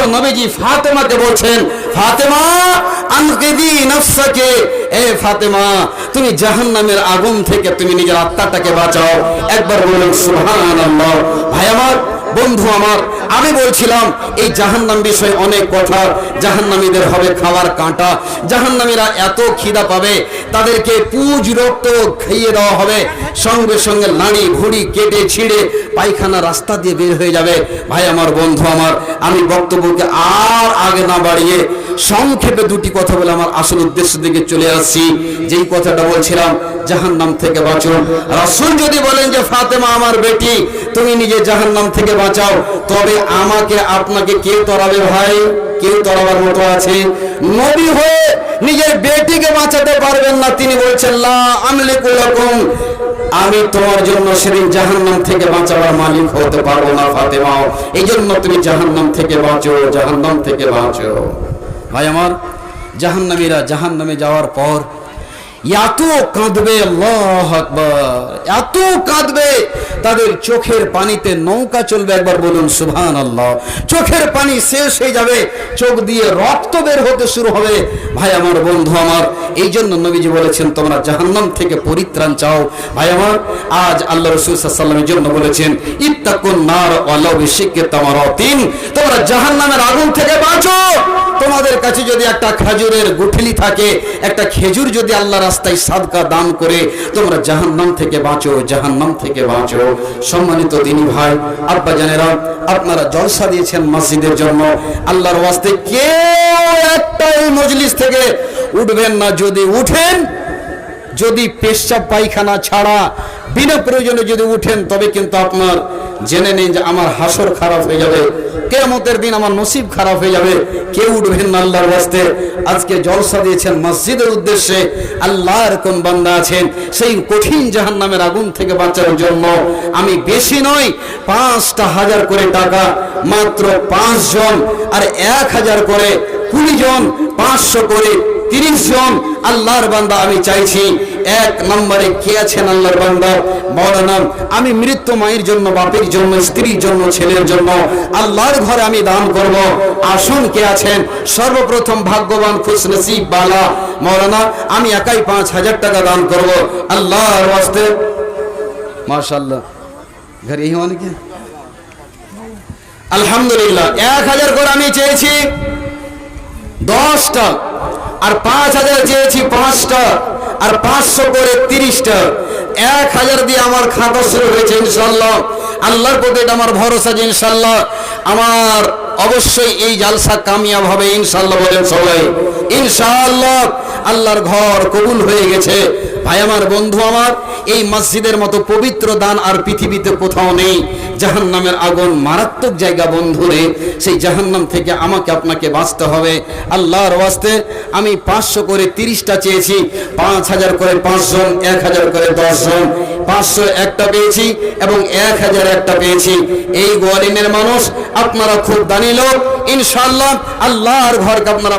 নবীজি ফাতেমাকে থেকে একবার ভাই আমার, বন্ধু আমার, আমি বলছিলাম, এই জাহান্নাম বিষয়ে অনেক কথা। জাহান্নামীদের হবে খাওয়ার কাঁটা। জাহান্নামীরা এত খিদা পাবে তাদেরকে পুজ রক্ত খাইয়ে দেওয়া হবে। সঙ্গে সঙ্গে লাড়ি ঘুড়ি কেটে ছিঁড়ে পায়খানা রাস্তা দিয়ে বের হয়ে যাবে। ভাই, আমার বন্ধু আমার, আমি বক্তব্যকে আর আগে না বাড়িয়ে সংক্ষেপে দুটি কথা বলে আমার আসল উদ্দেশ্য দিকে চলে আসছি। যেই কথাটা বলছিলাম, জাহান্নাম থেকে বাঁচো। রাসুল যদি বলেন যে, ফাতেমা আমার বেটি, তুমি নিজে জাহান্নাম থেকে বাঁচাও। তবে আমাকে, আপনাকে কে তরাবে ভাই? কেউ তরাবার মতো আছে? নবী হয়ে নিজের বেটিকে বাঁচাতে পারবেন না। তিনি বলছেন, লা আমলিকু লাকুম। আমি তোমার জন্য সেদিন জাহান্নাম থেকে বাঁচাবার মালিক হতে পারব না ফাতেমা এই জন্য তুমি জাহান্নাম থেকে বাঁচো, জাহান্নাম থেকে বাঁচো। ভাই আমার, জাহান্নামীরা জাহান্নামে যাওয়ার পর এত কাঁদবে এত কাঁদবে। তাদের চোখের পানিতে নৌকা চলবে, একবার বলুন সুবহান আল্লাহ চোখের পানি শেষ হয়ে যাবে, চোখ দিয়ে রক্ত বের হতে শুরু হবে। ভাই আমার বন্ধু আমার এই জন্য নবীজি বলেছেন, তোমরা জাহান্নাম থেকে পরিত্রাণ চাও। ভাই আমার, আজ আল্লাহ রসুল সাল্লামের জন্য বলেছেন, ইত্তাকুন নার ওয়ালাউ বিশিক্কি তামারাতিন। তোমরা জাহান্নামের আগুন থেকে বাঁচো। তোমাদের কাছে যদি একটা খাজুরের গুঠলি থাকে, একটা খেজুর যদি আল্লাহ রাস্তায় সাদকা দান করে, তোমরা জাহান্নাম থেকে বাঁচো, জাহান্নাম থেকে বাঁচো। সম্মানিত দিনী ভাই, আব্বা জানেরা, আপনারা জলসা দিয়েছেন মসজিদের জন্য। আল্লাহর ওয়াস্তে কেউ একটা এই মজলিস থেকে উঠবেন না। যদি উঠেন যদি পেশাব পায়খানা ছাড়া, বিনা প্রয়োজনে যদি উঠেন, তবে কিন্তু আপনার জেনে নিন যে আমার হাসর খারাপ হয়ে যাবে কেমতের দিন আমার নসিব খারাপ হয়ে যাবে, কেউ উঠবেন না আল্লাহর বাস্তে। আজকে জলসা দিয়েছেন মসজিদের উদ্দেশ্যে, আল্লাহর কোন বান্দা আছেন, সেই কঠিন জাহান নামের আগুন থেকে বাঁচার জন্য আমি বেশি নয়, পাঁচটা হাজার করে টাকা, মাত্র পাঁচ জন, আর এক হাজার করে কুড়ি জন, পাঁচশো করে তিরিশ জন আল্লাহর বান্দা আমি চাইছি। এক নম্বরে কে আছেন আল্লাহর বান্দা? মৌলানা, আমি মৃত্যু মায়ের জন্য, বাপের জন্য, স্ত্রীর জন্য, ছেলের জন্য আল্লাহর ঘরে আমি দান করব। আসুন কে আছেন? সর্বপ্রথম ভাগ্যবান খুশ নসিব বালা। মৌলানা, আমি একাই পাঁচ হাজার টাকা দান করব। আল্লাহর ওয়াস্তে মাশাআল্লাহ। ঘরে এই অনেকে আলহামদুলিল্লাহ। এক হাজার করে আমি চেয়েছি। দশটা। আর পাঁচ হাজার চেয়েছি পাঁচটা, আর পাঁচশো করে তিরিশটা। এক হাজার দিয়ে আমার খাতা শুরু হয়েছে ইনশাল্লাহ আল্লাহর প্রতি এটা আমার ভরসা যে ইনশাল্লাহ আমার অবশ্যই এই জালসা কামিয়াব হবে ইনশাল্লাহ বলেন সবাই। ইনশাল্লাহ আল্লাহর ঘর কবুল হয়ে গেছে। ভাই, আমার বন্ধু আমার এই মসজিদের মতো পবিত্র দান আর পৃথিবীতে কোথাও নেই। জাহান্নামের আগুন মারাত্মক জায়গা বন্ধুরে সেই জাহান্নাম থেকে আমাকে আপনাকে বাঁচতে হবে। আল্লাহর ওয়াস্তে আমি পাঁচশো করে তিরিশটা চেয়েছি। পাঁচ হাজার করে পাঁচজন, এক হাজার করে দশজন। পাঁচশো একটা পেয়েছি এবং এক হাজার একটা পেয়েছি। এই গোয়ালিনের মানুষ, আপনারা খুব দানিল ইনশাল্লাহ আল্লাহর ঘরকে আপনারা